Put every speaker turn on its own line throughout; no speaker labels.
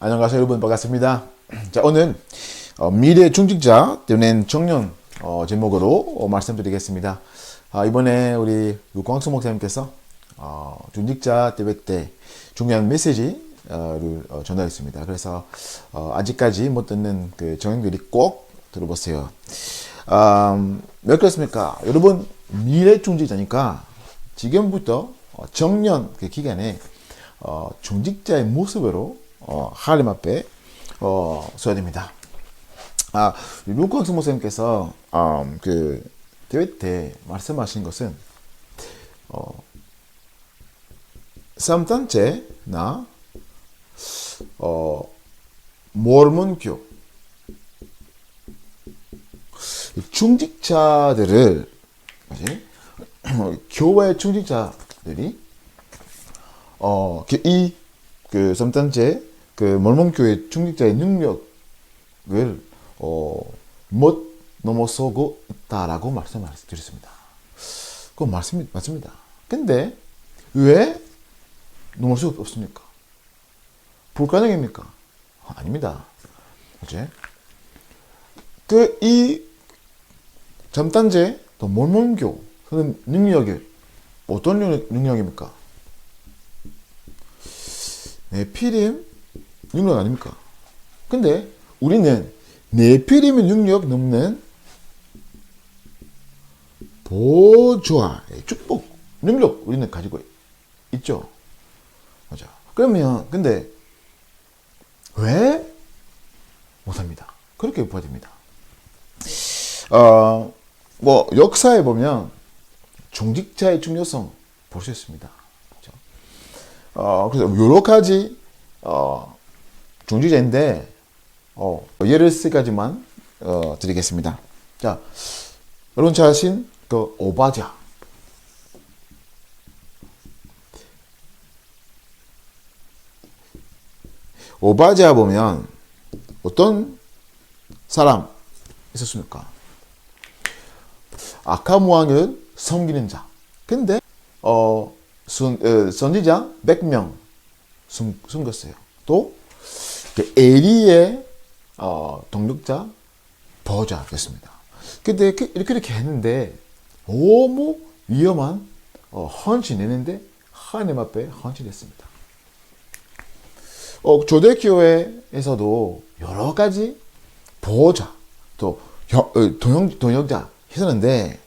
안녕하세요 여러분 반갑습니다. 자 오늘 어, 미래 중직자 또는 청년 어, 제목으로 어, 말씀드리겠습니다. 아, 이번에 우리 유광수 목사님께서 어, 중직자 대회 때 중요한 메시지를 어, 전달했습니다. 그래서 어, 아직까지 못 듣는 그 청년들이 꼭 들어보세요. 음, 왜 그렇습니까? 여러분 미래 중직자니까 지금부터 어, 정년 그 기간에 어, 중직자의 모습으로 어, 하나님 앞에 어, 서야 됩니다. 아, 루카스 목사님께서 음, 그 대회 때 말씀하신 것은 어, 3단체나 어, 모르몬교 중직자들을 뭐지? 교회 중직자들이 어, 이, 그, 섬단체, 그, 몰몬교회 중직자의 능력을, 어, 못 넘어서고 있다라고 말씀을 드렸습니다. 그건 말씀, 맞습니다. 근데, 왜 넘을 수 없습니까? 불가능입니까? 아닙니다. 그지? 그, 이, 점단제, 또 몰몬교, 그 능력이, 어떤 능력- 능력입니까? 네피림 능력 아닙니까? 근데 우리는 네피림의 능력 넘는 보조아의 축복 능력 우리는 가지고 있죠. 맞아. 그러면 근데 왜 못합니다. 그렇게 됩니다. 어, 뭐 역사에 보면 중직자의 중요성 볼 수 있습니다. 그렇죠? 어, 그래서 여러 가지 어, 중지제인데 어, 예를 세 가지만 어, 드리겠습니다. 자, 여러분 잘 아신 그 오바자. 오바자 보면 어떤 사람 있었습니까? 아카무왕을 섬기는 자. 근데 어, 선, 어, 선지자 100명 숨, 숨겼어요. 또, 그 에리의 어, 동력자 보호자 됐습니다. 근데 그- 이렇게 이렇게 했는데 너무 위험한 어, 헌신 했는데 하나님 앞에 헌신했습니다. 어, 조대교회에서도 여러 가지 보호자 또 여- 어, 동역, 동역자 했었는데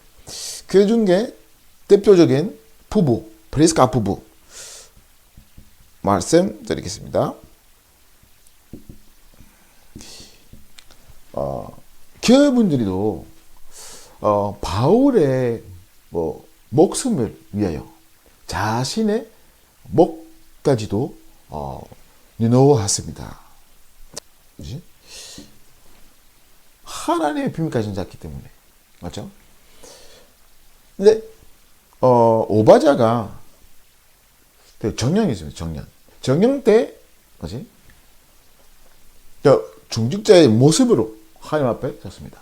그 중에 대표적인 부부 프리스카 부부 말씀드리겠습니다. 어, 교회분들이도 어, 바울의 뭐 목숨을 위하여 자신의 목까지도 어, 내놓았습니다. 그지? 하나님의 비밀까지 잡기 때문에 맞죠? 근데 어, 오바자가 그 정년이 있습니다. 정년. 정년 때 뭐지? 저 중직자의 모습으로 하나님 앞에 섰습니다.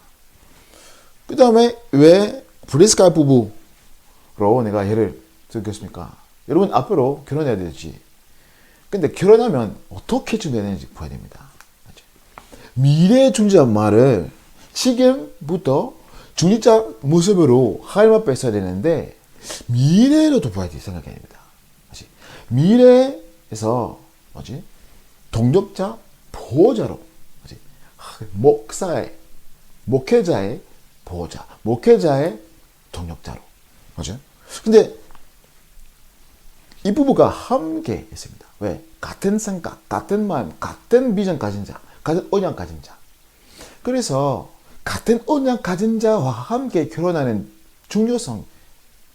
그 다음에 왜 브리스카 부부로 내가 예를 들겠습니까? 여러분 앞으로 결혼해야 되지. 근데 결혼하면 어떻게 준비해야 되는지 봐야 됩니다. 맞죠? 미래 중직자 말을 지금부터 중직자 모습으로 하나님 앞에 서야 되는데 미래로도 봐야 돼 생각해야 됩니다. 다시 미래에서 뭐지 동력자 보호자로 목사의 목회자의 보호자 목회자의 동력자로 뭐죠? 근데 이 부부가 함께 있습니다. 왜? 같은 생각, 같은 마음, 같은 비전 가진 자, 같은 언약 가진 자. 그래서 같은 언약 가진 자와 함께 결혼하는 중요성을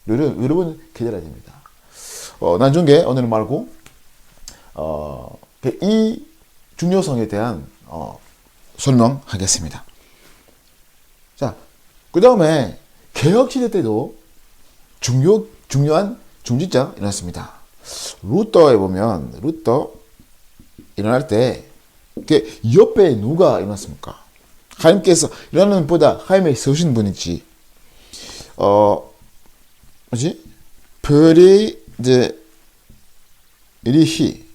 여러분 기다려야 됩니다. 어, 나중에 오늘 말고 어, 그이 중요성에 대한 어, 설명하겠습니다. 자, 그 다음에 개혁 시대 때도 중요 중요한 중지자 일어났습니다. 루터에 보면 루터 일어날 때 그 옆에 누가 일어났습니까? 하나님께서 일어나는 보다 하나님의 서신 분이지. 어 뭐지? 별이 이제 이리히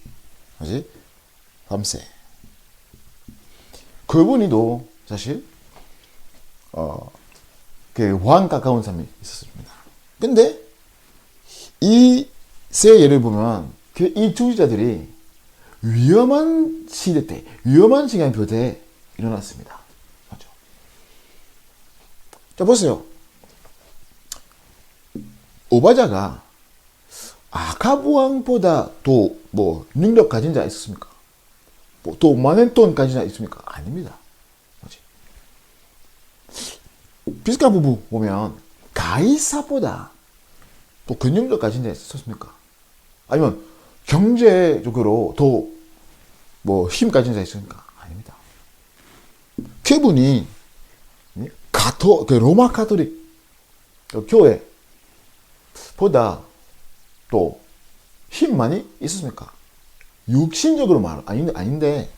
뭐지? 3세 그분이도 사실 어, 그왕 가까운 사람이 있었습니다. 근데 이 세 예를 보면 그이 중지자들이 위험한 시대 때, 위험한 시간표 때 일어났습니다. 맞죠? 자, 보세요. 오바자가 아카부 왕보다 또뭐 능력 가진 자 있었습니까? 뭐또 많은 돈 가진 자 있습니까? 아닙니다. 뭐지? 비스카 부부 보면 가이사보다 또 근육력 가진 자 있었습니까? 아니면 경제적으로 더 뭐힘 가진 자 있습니까? 아닙니다. 그분이 가토 그 로마 카톨릭 교회 보다 또 힘 많이 있었습니까? 육신적으로 말 아닌데 아닌데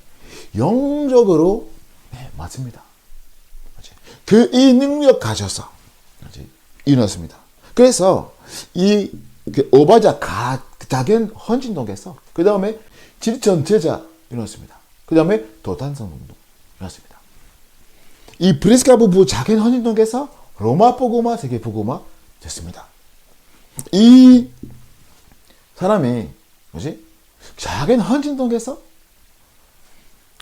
영적으로 네, 맞습니다. 그 이 능력 가져서 일어났습니다. 그래서 이그 오바자 가 작은 헌신동에서 그 다음에 질전 제자 일어났습니다. 그 다음에 도단성 운동 일어났습니다. 이 브리스카 부부 작은 헌신동에서 로마 포고마 세계 포고마 됐습니다. 이 사람이 뭐지? 작은 헌신동에서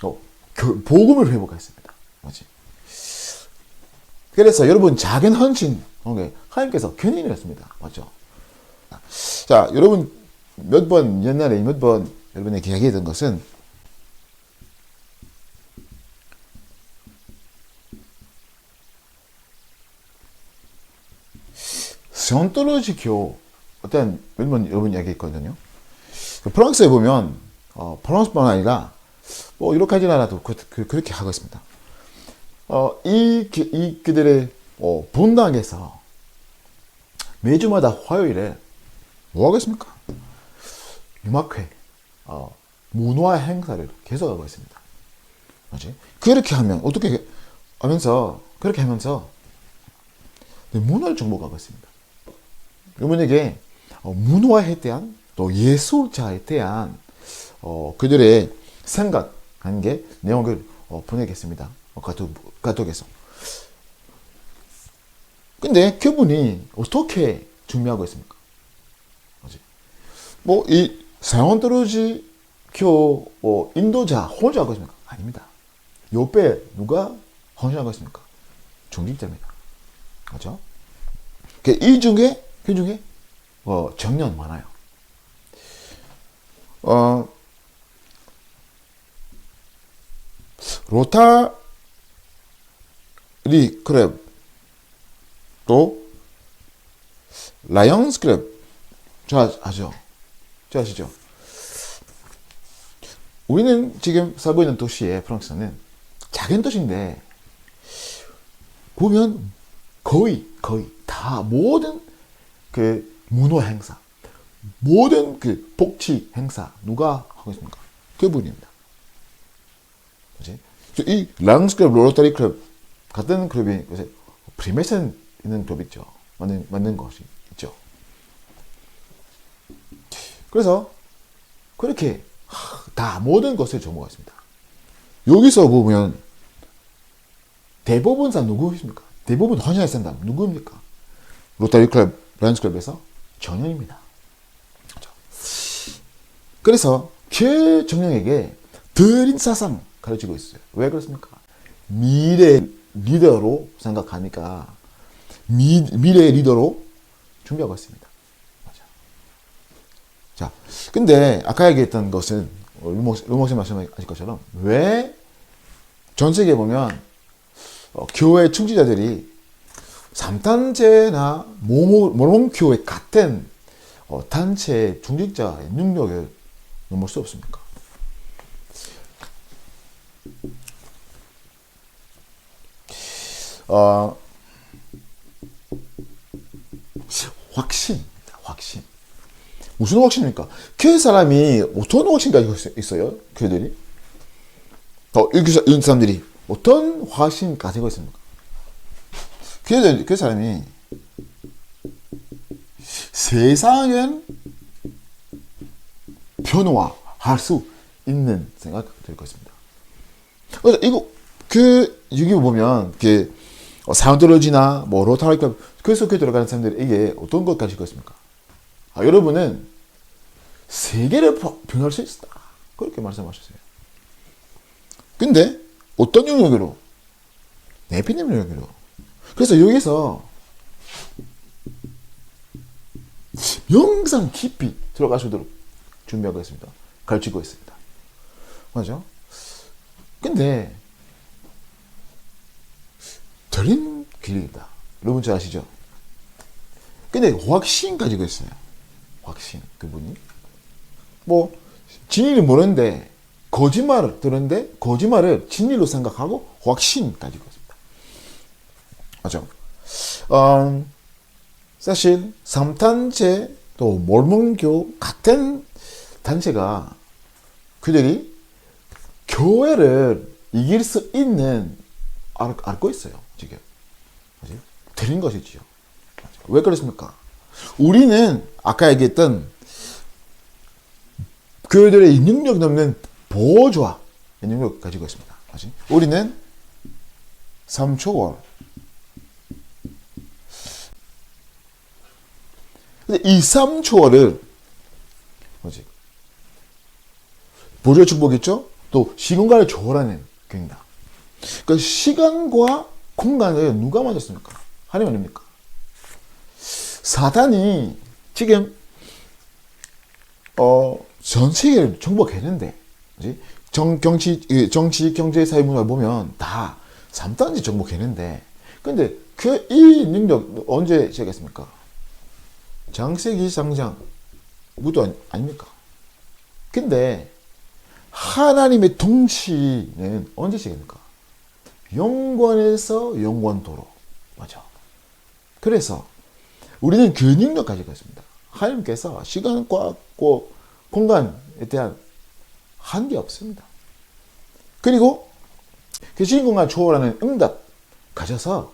어, 교- 복음을 회복했습니다. 뭐지? 그래서 여러분 작은 헌신. 하나님께서 견인을 했습니다. 맞죠? 자, 여러분 몇 번 옛날에 몇 번 여러분에게 이야기했던 것은 선톨로지 교 어떤 몇번 여러분 이야기했거든요. 그 프랑스에 보면 어, 프랑스뿐 아니라 뭐 이렇게 하진 않아도 그, 그, 그렇게 하고 있습니다. 어, 이, 그- 이 그들의 어, 분당에서 매주마다 화요일에 뭐 하겠습니까? 음악회, 어, 문화 행사를 계속 하고 있습니다. 뭐지? 그렇게 하면 어떻게 하면서 그렇게 하면서 문화를 정복하고 있습니다. 여러분에게 어, 문화에 대한 또 예술자에 대한 어, 그들의 생각 한 게 내용을 어, 보내겠습니다. 어, 카톡, 카톡에서. 근데 그분이 어떻게 준비하고 있습니까? 뭐, 이, 사원드로지 교, 어, 인도자 혼자 하고 있습니까? 아닙니다. 옆에 누가 헌신하고 있습니까? 중직자입니다. 그죠? 그이 중에, 그 중에, 어, 정년 많아요. 어, 로타리 크랩, 또, 라이언스 크랩, 저 아죠? 저 아시죠? 우리는 지금 살고 있는 도시에 프랑스는 작은 도시인데 보면 거의 거의 다 모든 그 문화 행사, 모든 그 복지 행사 누가 하고 있습니까? 그분입니다. 그지? 이 랑스 클럽, 로터리 클럽 같은 클럽이 요새 프리메이션 있는 클럽 있죠. 맞는 맞는 것이 있죠. 그래서 그렇게 하, 다 모든 것을 정보가 있습니다. 여기서 보면 대부분 사람 누구입니까? 대부분 헌신할 사람 누구입니까? 로타리 클럽, 라이언스 클럽에서 정령입니다. 그래서 그 정령에게 드린 사상 가르치고 있어요. 왜 그렇습니까? 미래 리더로 생각하니까 미, 미래 리더로 준비하고 있습니다. 맞아. 자, 근데 아까 얘기했던 것은 루목씨 말씀하신 것처럼 왜 전 세계에 보면 어, 교회 충지자들이 삼단체나 모모교회 같은 어, 단체의 중직자의 능력을 넘을 수 없습니까? 어, 확신, 확신. 무슨 확신입니까? 그 사람이 어떤 확신 가지고 있- 있어요? 그들이? 어, 이런 사람들이 어떤 확신 가지고 있습니까? 그, 그 사람이 세상은 변화할 수 있는 생각 들고 있습니다. 그래서 이거 그 여기 보면 그 어, 사운드로지나 뭐 로타리 클럽 그 속에 들어가는 사람들이 이게 어떤 것 가지고 있습니까? 아, 여러분은 세계를 버- 변할 수 있다. 그렇게 말씀하셨어요. 근데 어떤 영역으로? 내피님 영역으로. 그래서 여기서 영상 깊이 있도록 준비하고 있습니다. 가르치고 있습니다. 맞아? 근데 들린 길이다. 여러분 잘 아시죠? 근데 확신 가지고 있어요. 확신 그분이 뭐 진리를 모르는데 거짓말을 들었는데 거짓말을 진리로 생각하고 확신 가지고 있습니다. 맞죠? 어, 사실 삼탄체 또 몰몬교 같은 단체가 그들이 교회를 이길 수 있는 알, 알고 있어요 지금? 드린 것이지요. 왜 그렇습니까? 우리는 아까 얘기했던 그들의 능력 넘는 보조와 능력 가지고 있습니다? 우리는 3초월 근데 이 3초월을 뭐지? 보조 축복 있죠? 또 시공간을 초월하는 경이다. 그 시간과 공간을 누가 만졌습니까? 하나님 아닙니까? 사단이 지금 어, 전 세계를 정복했는데 뭐지? 정, 정치, 이 정치, 경제, 사회 문화 보면 다 3단지 정복했는데 근데 그 이 능력 언제 시작했습니까? 장세기 장장 무도 아닙니까? 근데 하나님의 통치는 언제 시작입니까? 영권에서 영권도로 맞아. 그래서 우리는 그 능력 가지고 있습니다. 하나님께서 시간과 고- 공간에 대한 한계 없습니다. 그리고 그 시간 공간 초월하는 응답 가져서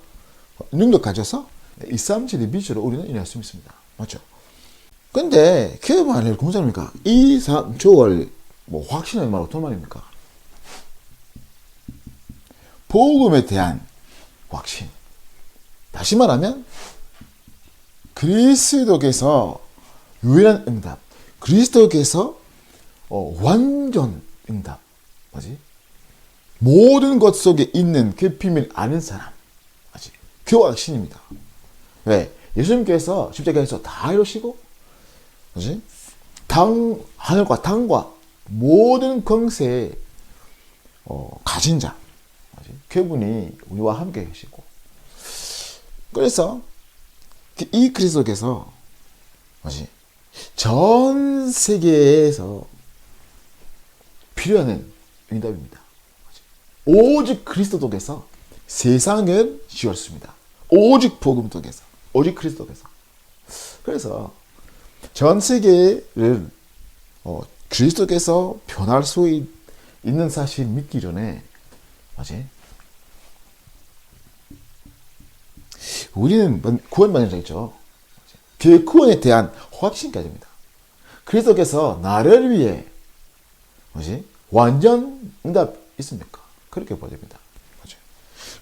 능력 가져서 이 삼칠의 빛으로 우리는 일할 수 있습니다. 맞죠? 근데 그 말을 공사입니까? 이 삼초월 뭐 확신하는 말 어떤 말입니까? 복음에 대한 확신. 다시 말하면 그리스도께서 유일한 응답. 그리스도께서 어, 완전 응답. 뭐지? 모든 것 속에 있는 그 비밀 아는 사람. 뭐지? 그 확신입니다. 왜? 예수님께서 십자가에서 다 이루시고 뭐지? 당 하늘과 땅과 모든 권세에 어, 가진 자? 그분이 우리와 함께 계시고 그래서 그이 그리스도께서 뭐지? 전 세계에서 필요한 응답입니다. 오직 그리스도께서 세상을 지었습니다. 오직 복음 속에서 오직 그리스도께서 그래서 전 세계를 어, 그리스도께서 변할 수 있, 는 사실 믿기 전에 뭐지? 우리는 먼- 구원받는 자있죠. 그 구원에 대한 확신 까지입니다. 그리스도께서 나를 위해 뭐지? 완전 응답 있습니까? 그렇게 보여집니다. 맞아요.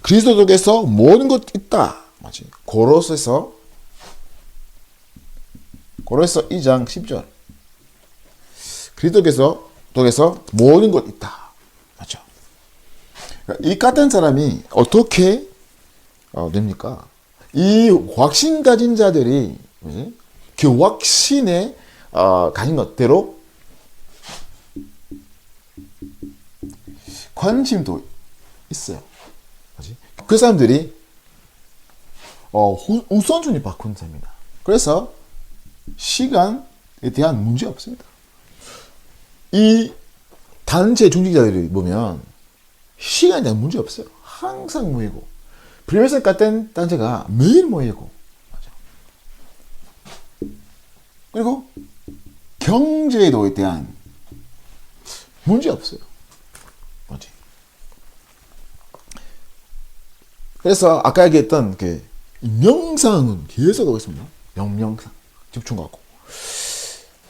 그리스도께서 모든 것 있다. 맞지? 고로스에서 고로스 2장 10절. 그리스도께서 독에서 모든 것 있다. 맞죠? 그러니까 이 같은 사람이 어떻게 어, 됩니까? 이 확신 가진 자들이? 그 확신에 어, 가진 것대로 관심도 있어요. 뭐지? 그 사람들이 어, 후- 우선순위 바꾼 셈입니다. 그래서 시간에 대한 문제 없습니다. 이 단체 중직자들이 보면 대한 문제 없어요. 항상 모이고 프리메슨 같은 단체가 매일 모이고. 그리고 경제에도 대한 문제 없어요. 뭐지? 그래서 아까 얘기했던 그 명상은 계속 하고 있습니다. 명명상 집중하고.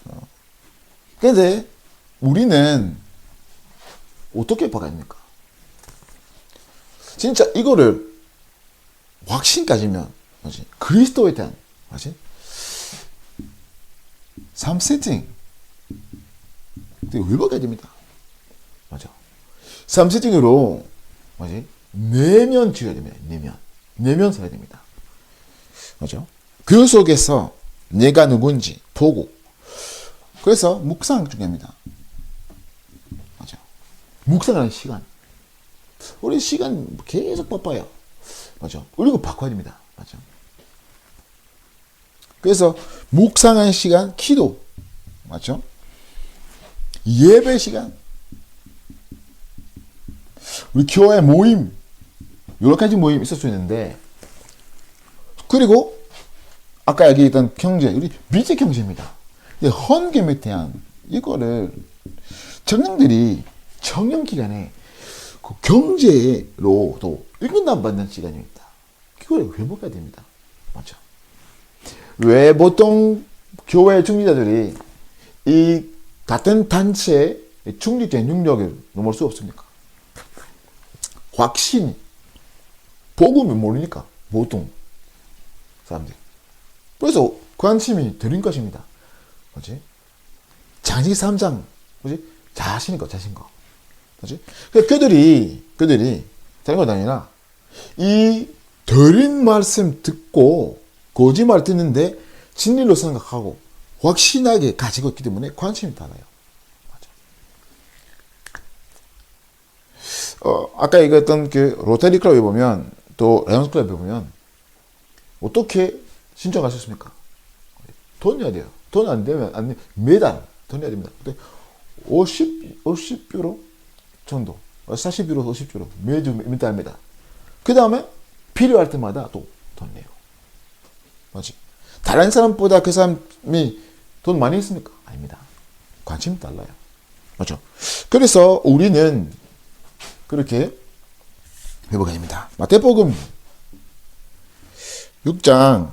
어. 근데 우리는 어떻게 바꿔야 됩니까? 진짜 이거를 확신 까지면 뭐지? 그리스도에 대한 뭐지? 삶 세팅 되게 의박해야 됩니다. 맞아. 삶 세팅으로 뭐지? 내면 지어야 됩니다. 내면. 내면 살아야 됩니다. 맞죠? 그 속에서 내가 누군지 보고 그래서 묵상 중요합니다. 묵상하는 시간. 우리 시간 계속 바빠요. 맞죠? 바꿔야 됩니다. 맞죠? 그래서 묵상하는 시간, 기도. 맞죠? 예배 시간. 우리 교회 모임. 여러 가지 모임 있을 수 있는데 그리고 아까 얘기했던 경제, 우리 미적 경제입니다. 이 헌금에 대한 이거를 청년들이 청년 기간에 그 경제로도 일근담 받는 시간입니다. 그걸 회복해야 됩니다. 맞죠? 왜 보통 교회 중리자들이 이 같은 단체의 중립적인 능력을 넘을 수 없습니까? 확신, 복음을 모르니까 보통 사람들이. 그래서 관심이 들인 것입니다. 뭐지? 장기 3장, 뭐지? 자신인 것, 자신 것. 뭐지? 그 그들이, 그들이, 아니라, 이 들인 말씀 듣고, 거짓말 듣는데, 진리로 생각하고, 확신하게 가지고 있기 때문에 관심이 달라요. 맞아. 어, 아까 얘기했던 그 로테리 클럽에 보면, 또 라이온스 클럽에 보면, 어떻게 신청하셨습니까? 돈 내야 돼요. 돈 안 되면, 안, 돼. 매달 돈 내야 됩니다. 근데 50, 50유로 정도. 40유로, 50유로. 매주, 매달입니다. 그 다음에 필요할 때마다 또 돈 내요. 맞지? 다른 사람보다 그 사람이 돈 많이 있습니까? 아닙니다. 관심 달라요. 맞죠? 그래서 우리는 그렇게 회복해야 됩니다. 마태복음 6장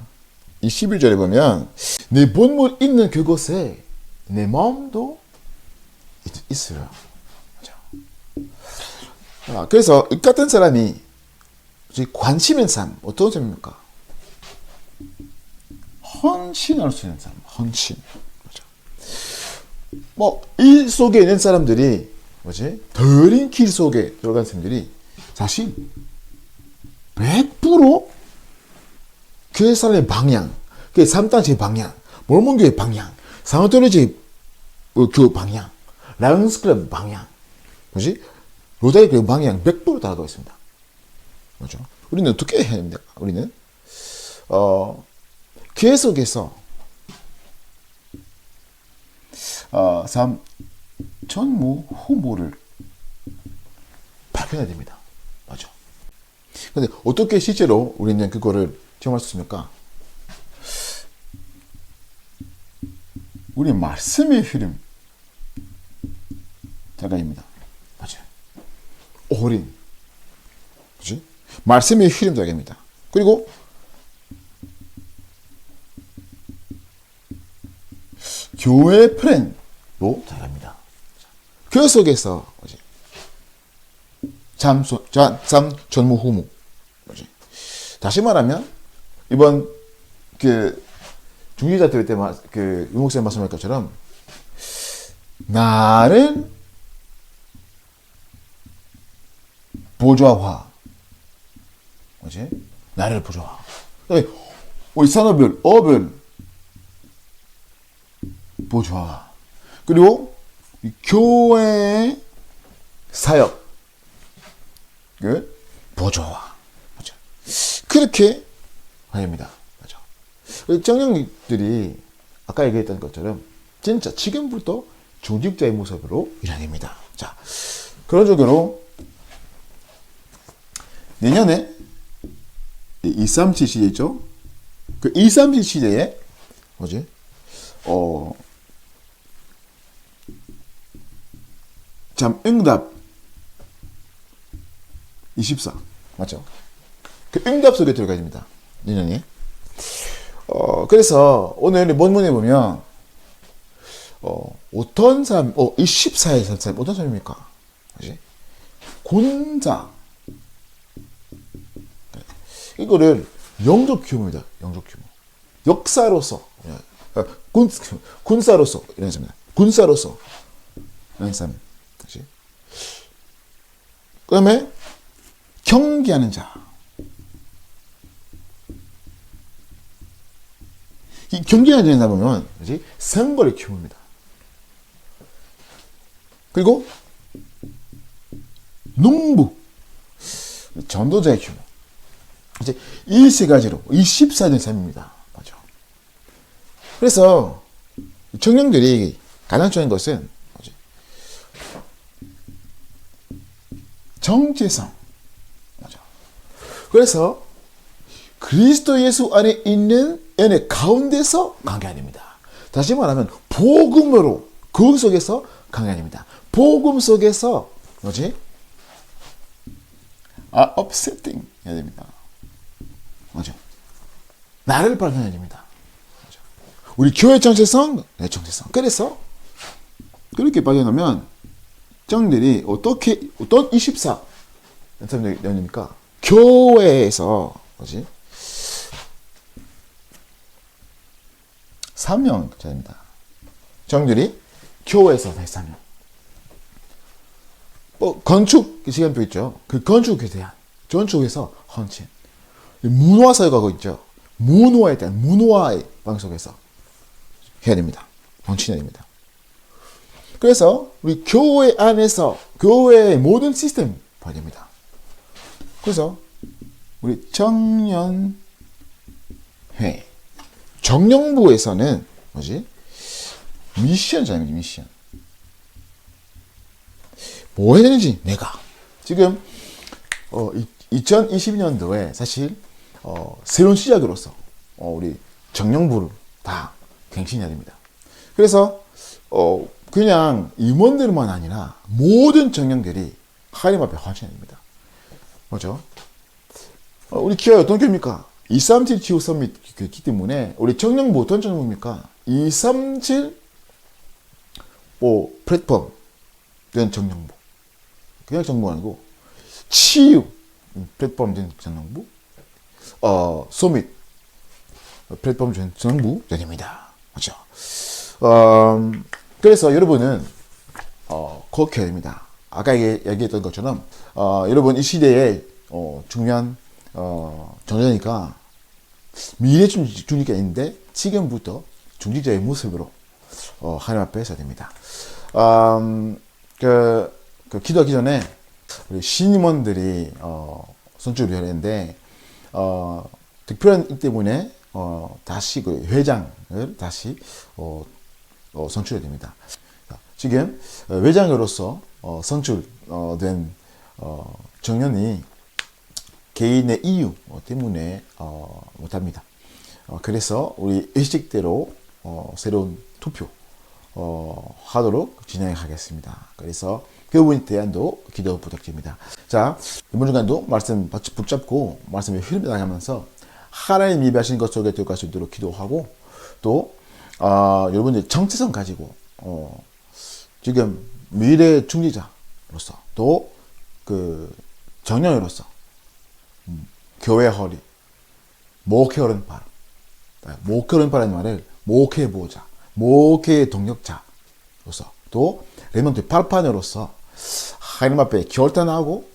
21절에 보면 내 본물 있는 그곳에 내 마음도 있- 있으라. 아, 그래서 이 같은 사람이 관심 있는 사람 어떤 사람입니까? 헌신할 수 있는 사람, 헌신. 맞아. 뭐이 속에 있는 사람들이 뭐지? 더린 길 속에 들어간 사람들이 사실 100%그 사람의 방향, 그 3단체 방향, 몰몬교의 방향, 상어토리지 그 방향, 라이언스 클럽 방향, 뭐지? 로다의 그 방향 100% 따라가고 있습니다. 뭐죠? 우리는 어떻게 해야 됩니까? 우리는 어 계속해서 어, 삶 전무 후보를 발견해야 됩니다. 맞죠? 근데 어떻게 실제로 우리는 그거를 경험할 수 있습니까? 우리 말씀의 흐름 자가입니다. 어린. 그지? 말씀의 흐름 자가입니다. 그리고 교회 프렌도 잘합니다. 그 속에서 뭐지? 잠, 소- 자- 잠 전무 후무. 뭐지? 다시 말하면 이번 그 중지자 대회 때그 유목쌤 말씀할 것처럼 나는 보좌화 뭐지? 나를 보좌화. 우리 산업별, 어별 보좌화. 그리고 이 교회의 사역 그 보좌화. 맞죠? 그렇게 됩니다. 우리 정령들이 아까 얘기했던 것처럼 진짜 지금부터 중직자의 모습으로 일하냅니다. 자, 그런 쪽으로 내년에 237 시대 있죠? 그 237 시대에 뭐지? 어, 참 응답 24 맞죠? 그 응답 속에 들어가야 됩니다. 내년에. 어, 그래서 오늘 본문에 보면 어, 어떤 사람, 어, 24에 산 사람 어떤 사람입니까? 뭐지? 군자 이거를 영적 규모입니다. 영적 규모. 역사로서 어, 군 군사로서 이런 겁니다. 군사로서 이런 삶. 그렇지? 그다음에 경계하는 자. 이 경계가 되다 보면 그지 선거를 키웁니다. 그리고 농부 전도자의 규모 이제 이 세 가지로 24년 삶입니다. 맞죠? 그래서 청년들이 가장 중요한 것은 뭐지? 정체성 맞죠? 그래서 그리스도 예수 안에 있는 연애 가운데서 강해야 됩니다. 다시 말하면 복음으로 그 속에서 강해야 됩니다. 복음 속에서 뭐지? 아, upsetting 해야 됩니다. 맞죠? 나를 발견해야 됩니다. 맞죠? 우리 교회 정체성, 내 정체성. 그래서 그렇게 발견하면 정들이 어떻게 어떤 24 연입니까? 교회에서 뭐지? 사명자입니다. 정들이 교회에서 내 사명. 뭐 건축 시간표 있죠. 그 건축에 대한 건축에서 헌신. 문화 사역하고 있죠. 문화에 대한 문화의 방송에서 해야 됩니다. 헌신해야 됩니다. 그래서 우리 교회 안에서 교회의 모든 시스템 봐야 됩니다. 그래서 우리 청년회 정령부에서는 뭐지? 미션잖아요, 미션. 뭐 해야 되는지 내가 지금 어, 2022년도에 사실 어, 새로운 시작으로서 어, 우리 정령부를 다 갱신해야 됩니다. 그래서 어, 그냥 임원들만 아니라 모든 정령들이 하나님 앞에 헌신해야 됩니다. 뭐죠? 어, 우리 기업이 어떤 교입니까? 237 지구 서밋 교회이기 때문에 우리 정령부 어떤 정령부입니까? 237 뭐 플랫폼 된 정령부 그냥 정부가 아니고 치유 플랫폼 된 정부 어 소밋 플랫폼 된 정부 전입니다. 그렇죠? 어, 그래서 여러분은 어, 됩니다. 아까 얘기했던 것처럼 어, 여러분 이 시대에 어, 중요한 어, 정전이니까 미래 중직자 있는데 지금부터 중직자의 모습으로 어, 하나님 앞에 서야 됩니다. 음, 그, 그 기도하기 전에 우리 신임원들이 어, 선출을 되는데 어, 일 때문에 어, 다시 그 회장을 다시 어, 어, 선출해야 됩니다. 지금 회장으로서 어, 선출된 어, 정년이 개인의 이유 때문에 어, 못합니다. 어, 그래서 우리 의식대로 어, 새로운 투표 어, 하도록 진행하겠습니다. 그래서 그 부분에 대한도 기도 부탁드립니다. 자, 이번 주간도 말씀 붙잡고 말씀에 흐름이 나가면서 하나님 예배하신 것 속에 들어갈 수 있도록 기도하고 또 어, 여러분들 정체성 가지고 어, 지금 미래 중리자로서 또 그 정령으로서 음, 교회 허리 목회 오른팔 목회 오른팔이라는 말을 목회 보자 목회의 동력자로서 또 레몬트 팔판으로서 하나님 앞에 결단하고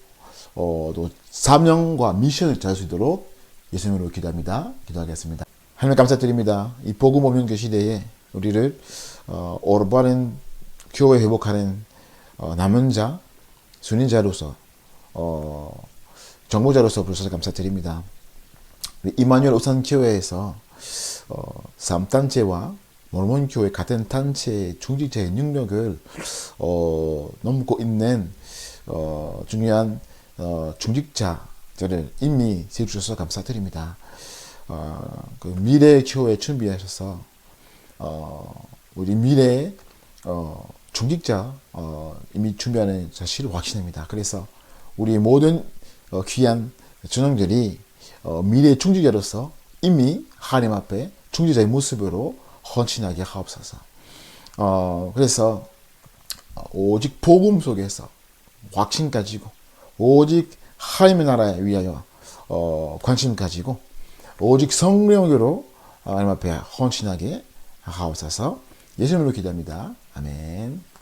어, 또 사명과 미션을 잘수 있도록 예수님으로 기도합니다. 기도하겠습니다. 하나님 감사드립니다. 이 복음 없는 그 시대에 우리를 어, 올바른 교회 회복하는 어, 남은 자, 순인자로서 어, 정보자로서 부르셔서 감사드립니다. 이마누엘 우선교회에서 어, 3단체와 모르몬 교회 같은 단체의 중직자의 능력을 어, 넘고 있는 어, 중요한 어, 중직자들을 이미 세주셔서 감사드립니다. 어, 그 미래 교회 준비하셔서 어, 우리 미래 어, 중직자 어, 이미 준비하는 사실을 확신합니다. 그래서 우리 모든 어, 귀한 전형들이 어, 미래 중직자로서 이미 하나님 앞에 중직자의 모습으로 헌신하게 하옵소서. 어, 그래서 오직 복음 속에서 확신 가지고 오직 하나님의 나라에 위하여 어, 관심 가지고 오직 성령으로 하나님 앞에 헌신하게 하옵소서 예수님으로 기도합니다. 아멘.